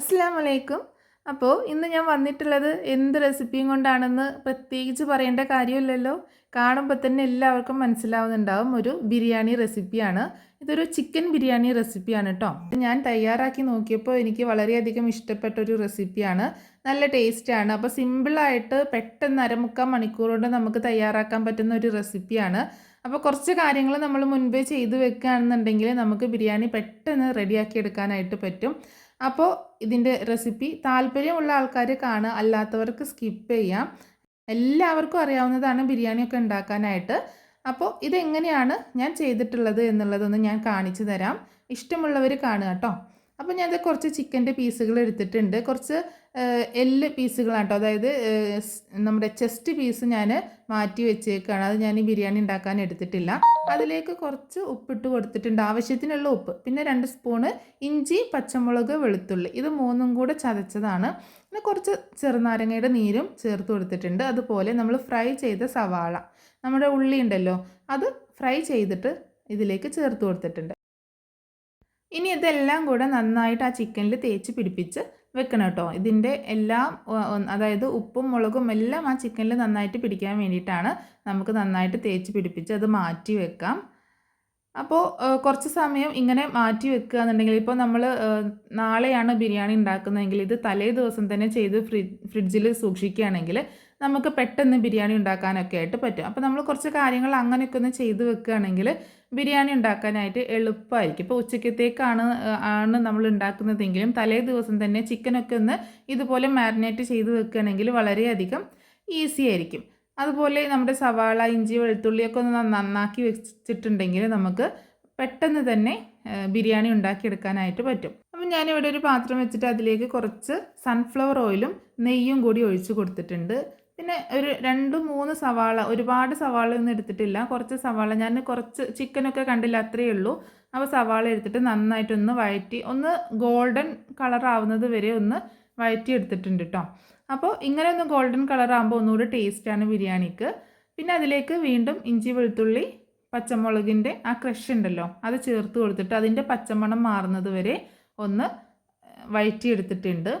അസ്സാം വലൈക്കും അപ്പോൾ ഇന്ന് ഞാൻ വന്നിട്ടുള്ളത് എന്ത് റെസിപ്പിയും കൊണ്ടാണെന്ന് പ്രത്യേകിച്ച് പറയേണ്ട കാര്യമില്ലല്ലോ. കാണുമ്പോൾ തന്നെ എല്ലാവർക്കും മനസ്സിലാവുന്നുണ്ടാവും. ഒരു ബിരിയാണി റെസിപ്പിയാണ് ഇതൊരു ചിക്കൻ ബിരിയാണി റെസിപ്പിയാണ് കേട്ടോ ഞാൻ തയ്യാറാക്കി നോക്കിയപ്പോൾ എനിക്ക് വളരെയധികം ഇഷ്ടപ്പെട്ട ഒരു റെസിപ്പിയാണ് നല്ല ടേസ്റ്റാണ് അപ്പോൾ സിമ്പിളായിട്ട് പെട്ടെന്ന് അരമുക്കാൽ മണിക്കൂർ കൊണ്ട് നമുക്ക് തയ്യാറാക്കാൻ പറ്റുന്ന ഒരു റെസിപ്പിയാണ് അപ്പോൾ കുറച്ച് കാര്യങ്ങൾ നമ്മൾ മുൻപേ ചെയ്ത് വെക്കുകയാണെന്നുണ്ടെങ്കിൽ നമുക്ക് ബിരിയാണി പെട്ടെന്ന് റെഡിയാക്കി എടുക്കാനായിട്ട് പറ്റും. അപ്പോൾ ഇതിന്റെ റെസിപ്പി താല്പര്യമുള്ള ആൾക്കാർ കാണുക അല്ലാത്തവർക്ക് സ്കിപ്പ് ചെയ്യാം. എല്ലാവർക്കും അറിയാവുന്നതാണ് ബിരിയാണിയൊക്കെ ഉണ്ടാക്കാനായിട്ട്. അപ്പോൾ ഇതെങ്ങനെയാണ് ഞാൻ ചെയ്തിട്ടുള്ളത് എന്നുള്ളതൊന്ന് ഞാൻ കാണിച്ചു തരാം. ഇഷ്ടമുള്ളവർ കാണുക കേട്ടോ അപ്പോൾ ഞാനത് കുറച്ച് ചിക്കന്റെ പീസുകൾ എടുത്തിട്ടുണ്ട്. കുറച്ച് എല്ല് പീസുകളാണ് കേട്ടോ അതായത് നമ്മുടെ ചെസ്റ്റ് പീസ് ഞാൻ മാറ്റി വെച്ചേക്കാണ്. അത് ഞാൻ ഈ ബിരിയാണി ഉണ്ടാക്കാൻ എടുത്തിട്ടില്ല. അതിലേക്ക് കുറച്ച് ഉപ്പിട്ട് കൊടുത്തിട്ടുണ്ട്. ആവശ്യത്തിനുള്ള ഉപ്പ്. പിന്നെ രണ്ട് സ്പൂണ് ഇഞ്ചി പച്ചമുളക് വെളുത്തുള്ളി. ഇത് മൂന്നും കൂടെ ചതച്ചതാണ്. പിന്നെ കുറച്ച് ചെറുനാരങ്ങയുടെ നീരും ചേർത്ത് കൊടുത്തിട്ടുണ്ട്. അതുപോലെ നമ്മൾ ഫ്രൈ ചെയ്ത സവാള. നമ്മുടെ ഉള്ളി ഉണ്ടല്ലോ അത് ഫ്രൈ ചെയ്തിട്ട് ഇതിലേക്ക് ചേർത്ത് കൊടുത്തിട്ടുണ്ട്. ഇനി ഇതെല്ലാം കൂടെ നന്നായിട്ട് ആ ചിക്കനിൽ തേച്ച് പിടിപ്പിച്ച് വെക്കണം കേട്ടോ. ഇതിന്റെ എല്ലാം അതായത് ഉപ്പും മുളകും എല്ലാം ആ ചിക്കനിൽ നന്നായിട്ട് പിടിക്കാൻ വേണ്ടിയിട്ടാണ് നമുക്ക് നന്നായിട്ട് തേച്ച് പിടിപ്പിച്ച് അത് മാറ്റി വെക്കാം. അപ്പോൾ കുറച്ച് സമയം ഇങ്ങനെ മാറ്റി വെക്കുക എന്നുണ്ടെങ്കിൽ ഇപ്പോൾ നമ്മൾ നാളെയാണ് ബിരിയാണി ഉണ്ടാക്കുന്നതെങ്കിൽ ഇത് തലേ ദിവസം തന്നെ ചെയ്ത് ഫ്രിഡ്ജിൽ സൂക്ഷിക്കുകയാണെങ്കിൽ നമുക്ക് പെട്ടെന്ന് ബിരിയാണി ഉണ്ടാക്കാനൊക്കെ ആയിട്ട് പറ്റും. അപ്പോൾ നമ്മൾ കുറച്ച് കാര്യങ്ങൾ അങ്ങനെയൊക്കെ ഒന്ന് ചെയ്ത് വെക്കുകയാണെങ്കിൽ ബിരിയാണി ഉണ്ടാക്കാനായിട്ട് എളുപ്പമായിരിക്കും. ഇപ്പോൾ ഉച്ചക്കത്തേക്കാണ് ആണ് നമ്മൾ ഉണ്ടാക്കുന്നതെങ്കിലും തലേ ദിവസം തന്നെ ചിക്കനൊക്കെ ഒന്ന് ഇതുപോലെ മാരിനേറ്റ് ചെയ്ത് വെക്കുകയാണെങ്കിൽ വളരെയധികം ഈസി ആയിരിക്കും. അതുപോലെ നമ്മുടെ സവാള ഇഞ്ചി വെളുത്തുള്ളിയൊക്കെ ഒന്ന് നന്നാക്കി വെച്ചിട്ടുണ്ടെങ്കിൽ നമുക്ക് പെട്ടെന്ന് തന്നെ ബിരിയാണി ഉണ്ടാക്കിയെടുക്കാനായിട്ട് പറ്റും. അപ്പം ഞാനിവിടെ ഒരു പാത്രം വെച്ചിട്ട് അതിലേക്ക് കുറച്ച് സൺഫ്ലവർ ഓയിലും നെയ്യും കൂടി ഒഴിച്ച് കൊടുത്തിട്ടുണ്ട്. പിന്നെ ഒരു രണ്ട് മൂന്ന് സവാള ഒരുപാട് സവാള ഒന്നും എടുത്തിട്ടില്ല. കുറച്ച് സവാള ഞാൻ കുറച്ച് ചിക്കനൊക്കെ കണ്ടില്ല അത്രയേ ഉള്ളൂ. അപ്പോൾ സവാള എടുത്തിട്ട് നന്നായിട്ടൊന്ന് വഴറ്റി ഒന്ന് ഗോൾഡൻ കളർ ആവുന്നത് വരെ ഒന്ന് വഴറ്റി എടുത്തിട്ടുണ്ട് കേട്ടോ അപ്പോൾ ഇങ്ങനെ ഒന്ന് ഗോൾഡൻ കളർ ആകുമ്പോൾ ഒന്നുകൂടി ടേസ്റ്റാണ് ബിരിയാണിക്ക്. പിന്നെ അതിലേക്ക് വീണ്ടും ഇഞ്ചി വെളുത്തുള്ളി പച്ചമുളകിന്റെ ആ ക്രഷ് ഉണ്ടല്ലോ അത് ചേർത്ത് കൊടുത്തിട്ട് അതിന്റെ പച്ചമണം മാറുന്നത് വരെ ഒന്ന് വഴറ്റിയെടുത്തിട്ടുണ്ട്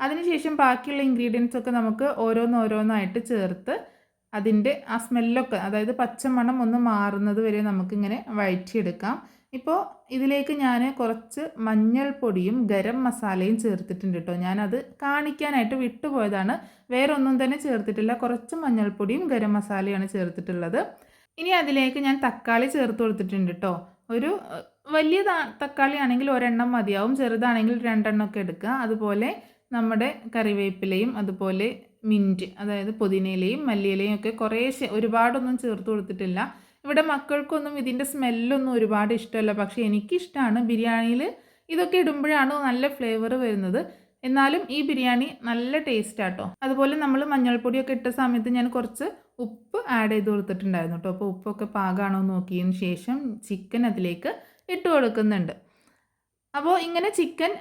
അതിനുശേഷം ബാക്കിയുള്ള ഇൻഗ്രീഡിയൻസ് ഒക്കെ നമുക്ക് ഓരോന്നോരോന്നായിട്ട് ചേർത്ത് അതിന്റെ ആ സ്മെല്ലൊക്കെ അതായത് പച്ചമണം ഒന്ന് മാറുന്നത് വരെ നമുക്കിങ്ങനെ വഴറ്റിയെടുക്കാം. ഇപ്പോൾ ഇതിലേക്ക് ഞാൻ കുറച്ച് മഞ്ഞൾപ്പൊടിയും ഗരം മസാലയും ചേർത്തിട്ടുണ്ട് കേട്ടോ. ഞാനത് കാണിക്കാനായിട്ട് വിട്ടുപോയതാണ്. വേറെ ഒന്നും തന്നെ ചേർത്തിട്ടില്ല. കുറച്ച് മഞ്ഞൾപ്പൊടിയും ഗരം മസാലയാണ് ചേർത്തിട്ടുള്ളത്. ഇനി അതിലേക്ക് ഞാൻ തക്കാളി ചേർത്ത് കൊടുത്തിട്ടുണ്ട് കേട്ടോ. ഒരു വലിയ തക്കാളി ആണെങ്കിൽ ഒരെണ്ണം മതിയാവും. ചെറുതാണെങ്കിൽ രണ്ടെണ്ണം ഒക്കെ എടുക്കുക. അതുപോലെ നമ്മുടെ കറിവേപ്പിലയും അതുപോലെ മിന്റ് അതായത് പുതിനയിലയും മല്ലിയിലയും ഒക്കെ കുറേശ്ശെ ഒരുപാടൊന്നും ചേർത്ത് കൊടുത്തിട്ടില്ല. ഇവിടെ മക്കൾക്കൊന്നും ഇതിന്റെ സ്മെല്ലൊന്നും ഒരുപാട് ഇഷ്ടമല്ല. പക്ഷേ എനിക്കിഷ്ടമാണ് ബിരിയാണിയിൽ ഇതൊക്കെ ഇടുമ്പോഴാണ് നല്ല ഫ്ലേവർ വരുന്നത്. എന്നാലും ഈ ബിരിയാണി നല്ല ടേസ്റ്റ് ആട്ടോ. അതുപോലെ നമ്മൾ മഞ്ഞൾപ്പൊടിയൊക്കെ ഇട്ട സമയത്ത് ഞാൻ കുറച്ച് ഉപ്പ് ആഡ് ചെയ്ത് കൊടുത്തിട്ടുണ്ടായിരുന്നു കേട്ടോ. അപ്പോൾ ഉപ്പൊക്കെ പാകമാണോ നോക്കിയതിന് ശേഷം ചിക്കൻ അതിലേക്ക് ഇട്ട് കൊടുക്കുന്നുണ്ട്. അപ്പോൾ ഇങ്ങനെ ചിക്കൻ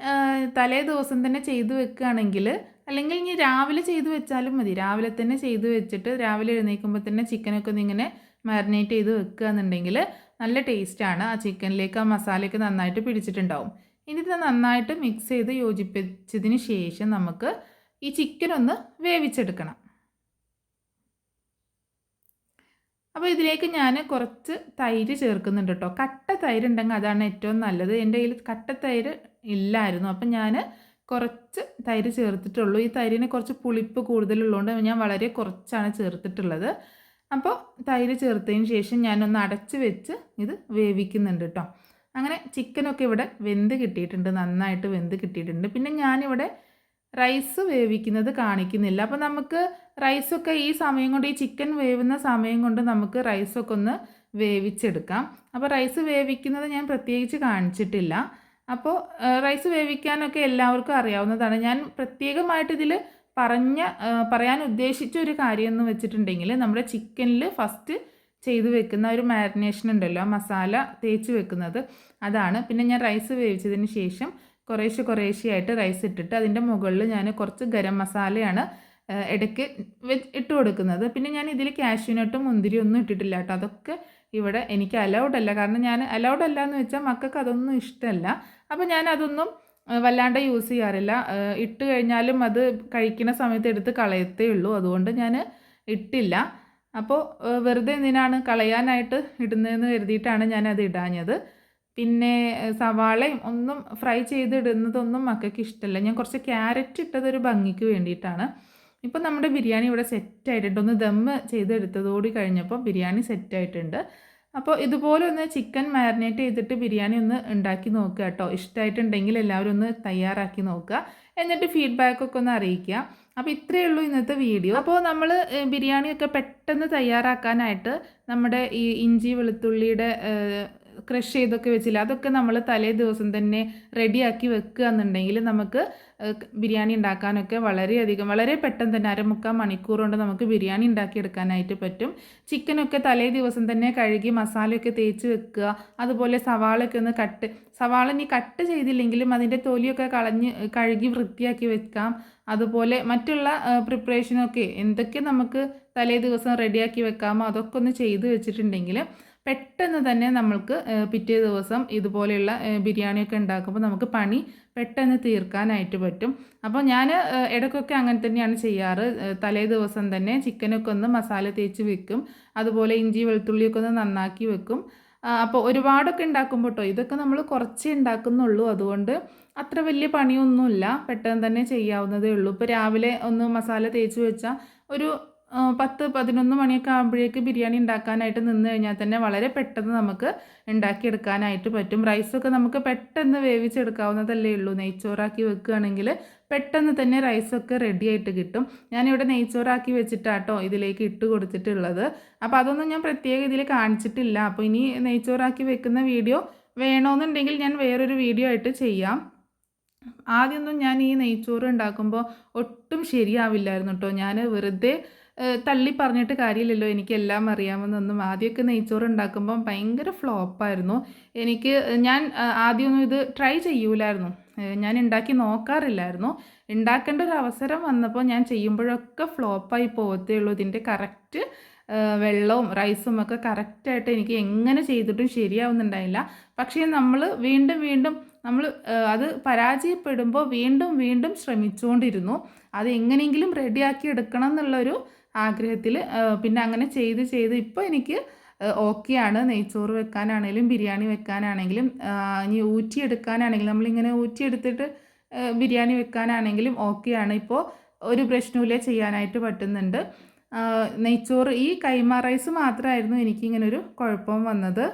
തലേ ദിവസം തന്നെ ചെയ്തു വെക്കുകയാണെങ്കിൽ അല്ലെങ്കിൽ ഇനി രാവിലെ ചെയ്തു വെച്ചാലും മതി. രാവിലെ തന്നെ ചെയ്തു വെച്ചിട്ട് രാവിലെ എഴുന്നേൽക്കുമ്പോൾ തന്നെ ചിക്കനൊക്കെ ഒന്ന് ഇങ്ങനെ മാരിനേറ്റ് ചെയ്ത് വെക്കുക എന്നുണ്ടെങ്കിൽ നല്ല ടേസ്റ്റാണ് ആ ചിക്കനിലേക്ക് ആ മസാലയൊക്കെ നന്നായിട്ട് പിടിച്ചിട്ടുണ്ടാവും. ഇനി ഇത് നന്നായിട്ട് മിക്സ് ചെയ്ത് യോജിപ്പിച്ചതിന് ശേഷം നമുക്ക് ഈ ചിക്കൻ ഒന്ന് വേവിച്ചെടുക്കണം. അപ്പോൾ ഇതിലേക്ക് ഞാൻ കുറച്ച് തൈര് ചേർക്കുന്നുണ്ട് കേട്ടോ കട്ട തൈര് ഉണ്ടെങ്കിൽ അതാണ് ഏറ്റവും നല്ലത്. എന്റെ കയ്യിൽ കട്ട തൈര് ഇല്ലായിരുന്നു. അപ്പം ഞാൻ കുറച്ച് തൈര് ചേർത്തിട്ടുള്ളൂ. ഈ തൈരിന് കുറച്ച് പുളിപ്പ് കൂടുതലുള്ളതുകൊണ്ട് ഞാൻ വളരെ കുറച്ചാണ് ചേർത്തിട്ടുള്ളത്. അപ്പോൾ തൈര് ചേർത്തതിന് ശേഷം ഞാനൊന്ന് അടച്ച് വെച്ച് ഇത് വേവിക്കുന്നുണ്ട് കേട്ടോ അങ്ങനെ ചിക്കനൊക്കെ ഇവിടെ വെന്ത് കിട്ടിയിട്ടുണ്ട്. നന്നായിട്ട് വെന്ത് കിട്ടിയിട്ടുണ്ട്. പിന്നെ ഞാനിവിടെ റൈസ് വേവിക്കുന്നത് കാണിക്കുന്നില്ല. അപ്പോൾ നമുക്ക് റൈസൊക്കെ ഈ സമയം കൊണ്ട് ഈ ചിക്കൻ വേവുന്ന സമയം കൊണ്ട് നമുക്ക് റൈസൊക്കെ ഒന്ന് വേവിച്ചെടുക്കാം. അപ്പോൾ റൈസ് വേവിക്കുന്നത് ഞാൻ പ്രത്യേകിച്ച് കാണിച്ചിട്ടില്ല. അപ്പോൾ റൈസ് വേവിക്കാനൊക്കെ എല്ലാവർക്കും അറിയാവുന്നതാണ്. ഞാൻ പ്രത്യേകമായിട്ട് ഇതിൽ പറഞ്ഞ പറയാൻ ഉദ്ദേശിച്ച ഒരു കാര്യം എന്ന് വെച്ചിട്ടുണ്ടെങ്കിൽ നമ്മുടെ ചിക്കനിൽ ഫസ്റ്റ് ചെയ്തു വെക്കുന്ന ഒരു മാരിനേഷൻ ഉണ്ടല്ലോ മസാല തേച്ച് വെക്കുന്നത്. അതാണ്. പിന്നെ ഞാൻ റൈസ് വേവിച്ചതിന് ശേഷം കുറേശ്ശെ കുറേശ്ശെയായിട്ട് റൈസ് ഇട്ടിട്ട് അതിന്റെ മുകളിൽ ഞാൻ കുറച്ച് ഗരം മസാലയാണ് ഇടയ്ക്ക് ഇട്ട് കൊടുക്കുന്നത്. പിന്നെ ഞാൻ ഇതിൽ കാഷ്യൂനട്ടും മുന്തിരി ഒന്നും ഇട്ടിട്ടില്ല കേട്ടോ. അതൊക്കെ ഇവിടെ എനിക്ക് അലൗഡ് അല്ല. കാരണം ഞാൻ അലൗഡ് അല്ല എന്ന് വെച്ചാൽ മക്കൾക്ക് അതൊന്നും ഇഷ്ടമല്ല. അപ്പോൾ ഞാൻ അതൊന്നും വല്ലാണ്ട് യൂസ് ചെയ്യാറില്ല. ഇട്ട് കഴിഞ്ഞാലും അത് കഴിക്കുന്ന സമയത്ത് എടുത്ത് കളയത്തേ ഉള്ളൂ. അതുകൊണ്ട് ഞാൻ ഇട്ടില്ല. അപ്പോൾ വെറുതെ എന്തിനാണ് കളയാനായിട്ട് ഇടുന്നതെന്ന് കരുതിയിട്ടാണ് ഞാനത് ഇടാഞ്ഞത്. പിന്നെ സവാളയും ഒന്നും ഫ്രൈ ചെയ്തിടുന്നതൊന്നും മക്കൾക്ക് ഇഷ്ടമല്ല ഞാൻ കുറച്ച് ക്യാരറ്റ് ഇട്ടതൊരു ഭംഗിക്ക് വേണ്ടിയിട്ടാണ്. ഇപ്പം നമ്മുടെ ബിരിയാണി ഇവിടെ സെറ്റായിട്ടുണ്ട്. ഒന്ന് ദമ്മ് ചെയ്തെടുത്തതോടി കഴിഞ്ഞപ്പോൾ ബിരിയാണി സെറ്റായിട്ടുണ്ട്. അപ്പോൾ ഇതുപോലെ ഒന്ന് ചിക്കൻ മാരിനേറ്റ് ചെയ്തിട്ട് ബിരിയാണി ഒന്ന് ഉണ്ടാക്കി നോക്കുക കേട്ടോ. ഇഷ്ടമായിട്ടുണ്ടെങ്കിൽ എല്ലാവരും ഒന്ന് തയ്യാറാക്കി നോക്കുക. എന്നിട്ട് ഫീഡ്ബാക്കൊക്കെ ഒന്ന് അറിയിക്കുക. അപ്പോൾ ഇത്രയേ ഉള്ളൂ ഇന്നത്തെ വീഡിയോ. അപ്പോൾ നമ്മൾ ബിരിയാണിയൊക്കെ പെട്ടെന്ന് തയ്യാറാക്കാനായിട്ട് നമ്മുടെ ഈ ഇഞ്ചി വെളുത്തുള്ളിയുടെ ക്രഷ് ചെയ്തൊക്കെ വെച്ചില്ല. അതൊക്കെ നമ്മൾ തലേ ദിവസം തന്നെ റെഡിയാക്കി വെക്കുക എന്നുണ്ടെങ്കിൽ നമുക്ക് ബിരിയാണി ഉണ്ടാക്കാനൊക്കെ വളരെയധികം വളരെ പെട്ടെന്ന് തന്നെ അരമുക്കാൽ മണിക്കൂർ കൊണ്ട് നമുക്ക് ബിരിയാണി ഉണ്ടാക്കിയെടുക്കാനായിട്ട് പറ്റും. ചിക്കനൊക്കെ തലേ ദിവസം തന്നെ കഴുകി മസാലയൊക്കെ തേച്ച് വെക്കുക. അതുപോലെ സവാളയൊക്കെ ഒന്ന് കട്ട് സവാള ഇനി കട്ട് ചെയ്തില്ലെങ്കിലും അതിന്റെ തൊലിയൊക്കെ കളഞ്ഞ് കഴുകി വൃത്തിയാക്കി വെക്കാം. അതുപോലെ മറ്റുള്ള പ്രിപ്പറേഷനൊക്കെ എന്തൊക്കെ നമുക്ക് തലേ ദിവസം റെഡിയാക്കി വെക്കാമോ അതൊക്കെ ഒന്ന് ചെയ്ത് വെച്ചിട്ടുണ്ടെങ്കിൽ പെട്ടെന്ന് തന്നെ നമ്മൾക്ക് പിറ്റേ ദിവസം ഇതുപോലെയുള്ള ബിരിയാണിയൊക്കെ ഉണ്ടാക്കുമ്പോൾ നമുക്ക് പണി പെട്ടെന്ന് തീർക്കാനായിട്ട് പറ്റും. അപ്പോൾ ഞാൻ ഇടയ്ക്കൊക്കെ അങ്ങനെ തന്നെയാണ് ചെയ്യാറ്. തലേ ദിവസം തന്നെ ചിക്കനൊക്കെ ഒന്ന് മസാല തേച്ച് വെക്കും. അതുപോലെ ഇഞ്ചി വെളുത്തുള്ളിയൊക്കെ ഒന്ന് നന്നാക്കി വെക്കും. അപ്പോൾ ഒരുപാടൊക്കെ ഉണ്ടാക്കുമ്പോൾ കേട്ടോ ഇതൊക്കെ നമ്മൾ കുറച്ചേ ഉണ്ടാക്കുന്നുള്ളൂ. അതുകൊണ്ട് അത്ര വലിയ പണിയൊന്നുമില്ല. പെട്ടെന്ന് തന്നെ ചെയ്യാവുന്നതേ ഉള്ളൂ. ഇപ്പോൾ രാവിലെ ഒന്ന് മസാല തേച്ച് വെച്ചാൽ ഒരു പത്ത് പതിനൊന്ന് മണിയൊക്കെ ആകുമ്പോഴേക്ക് ബിരിയാണി ഉണ്ടാക്കാനായിട്ട് നിന്ന് കഴിഞ്ഞാൽ തന്നെ വളരെ പെട്ടെന്ന് നമുക്ക് ഉണ്ടാക്കിയെടുക്കാനായിട്ട് പറ്റും. റൈസൊക്കെ നമുക്ക് പെട്ടെന്ന് വേവിച്ചെടുക്കാവുന്നതല്ലേ ഉള്ളൂ. നെയ്ച്ചോറാക്കി വെക്കുകയാണെങ്കിൽ പെട്ടെന്ന് തന്നെ റൈസൊക്കെ റെഡി ആയിട്ട് കിട്ടും. ഞാനിവിടെ നെയ്ച്ചോറാക്കി വെച്ചിട്ടാട്ടോ ഇതിലേക്ക് ഇട്ട് കൊടുത്തിട്ടുള്ളത്. അപ്പോൾ അതൊന്നും ഞാൻ പ്രത്യേക ഇതിൽ കാണിച്ചിട്ടില്ല. അപ്പോൾ ഇനി നെയ്ച്ചോറാക്കി വെക്കുന്ന വീഡിയോ വേണമെന്നുണ്ടെങ്കിൽ ഞാൻ വേറൊരു വീഡിയോ ആയിട്ട് ചെയ്യാം. ആദ്യമൊന്നും ഞാൻ ഈ നെയ്ച്ചോറ് ഉണ്ടാക്കുമ്പോൾ ഒട്ടും ശരിയാവില്ലായിരുന്നു കേട്ടോ ഞാൻ വെറുതെ തള്ളി പറഞ്ഞിട്ട് കാര്യമില്ലല്ലോ. എനിക്കെല്ലാം അറിയാമെന്നൊന്നും. ആദ്യമൊക്കെ നെയ്ച്ചോറ് ഉണ്ടാക്കുമ്പം ഭയങ്കര ഫ്ലോപ്പായിരുന്നു. എനിക്ക് ഞാൻ ആദ്യമൊന്നും ഇത് ട്രൈ ചെയ്യൂലായിരുന്നു. ഞാൻ ഉണ്ടാക്കി നോക്കാറില്ലായിരുന്നു. ഉണ്ടാക്കേണ്ട ഒരു അവസരം വന്നപ്പോൾ ഞാൻ ചെയ്യുമ്പോഴൊക്കെ ഫ്ലോപ്പായി പോകത്തേ ഉള്ളൂ. ഇതിന്റെ കറക്റ്റ് വെള്ളവും റൈസും ഒക്കെ കറക്റ്റായിട്ട് എനിക്ക് എങ്ങനെ ചെയ്തിട്ടും ശരിയാവുന്നുണ്ടായില്ല. പക്ഷേ നമ്മൾ വീണ്ടും വീണ്ടും നമ്മൾ അത് പരാജയപ്പെടുമ്പോൾ വീണ്ടും വീണ്ടും ശ്രമിച്ചുകൊണ്ടിരുന്നു. അത് എങ്ങനെയെങ്കിലും റെഡിയാക്കി എടുക്കണം എന്നുള്ളൊരു ആഗ്രഹത്തിൽ പിന്നെ അങ്ങനെ ചെയ്ത് ചെയ്ത് ഇപ്പോൾ എനിക്ക് ഓക്കെയാണ് നെയ്ച്ചോറ് വെക്കാനാണെങ്കിലും ബിരിയാണി വെക്കാനാണെങ്കിലും ഇനി ഊറ്റിയെടുക്കാനാണെങ്കിലും നമ്മളിങ്ങനെ ഊറ്റിയെടുത്തിട്ട് ബിരിയാണി വെക്കാനാണെങ്കിലും ഓക്കെയാണ് ഇപ്പോൾ ഒരു പ്രശ്നമില്ല ചെയ്യാനായിട്ട് പറ്റുന്നുണ്ട്. നെയ്ച്ചോറ് ഈ കൈമ റൈസ് മാത്രമായിരുന്നു എനിക്കിങ്ങനെ ഒരു കുഴപ്പം വന്നത്.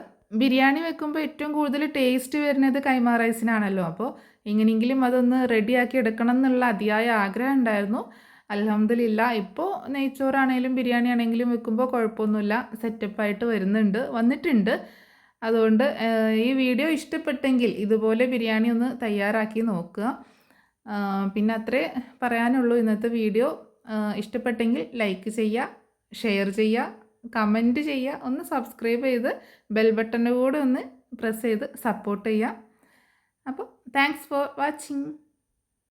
ബിരിയാണി വെക്കുമ്പോൾ ഏറ്റവും കൂടുതൽ ടേസ്റ്റ് വരുന്നത് കൈമ റൈസിനാണല്ലോ അപ്പോൾ എങ്ങനെയെങ്കിലും അതൊന്ന് റെഡിയാക്കി എടുക്കണം എന്നുള്ള അതിയായ ആഗ്രഹം ഉണ്ടായിരുന്നു. അലഹമ്മദില്ല ഇപ്പോൾ നെയ്ച്ചോറാണെങ്കിലും ബിരിയാണി ആണെങ്കിലും വെക്കുമ്പോൾ കുഴപ്പമൊന്നുമില്ല സെറ്റപ്പായിട്ട് വരുന്നുണ്ട് വന്നിട്ടുണ്ട്. അതുകൊണ്ട് ഈ വീഡിയോ ഇഷ്ടപ്പെട്ടെങ്കിൽ ഇതുപോലെ ബിരിയാണി ഒന്ന് തയ്യാറാക്കി നോക്കുക. പിന്നെ അത്രേ പറയാനുള്ളൂ. ഇന്നത്തെ വീഡിയോ ഇഷ്ടപ്പെട്ടെങ്കിൽ ലൈക്ക് ചെയ്യുക ഷെയർ ചെയ്യുക കമന്റ് ചെയ്യുക ഒന്ന് സബ്സ്ക്രൈബ് ചെയ്ത് ബെൽ ബട്ടന്റെ കൂടെ ഒന്ന് പ്രസ് ചെയ്ത് സപ്പോർട്ട് ചെയ്യുക. അപ്പോൾ താങ്ക്സ് ഫോർ വാച്ചിങ്.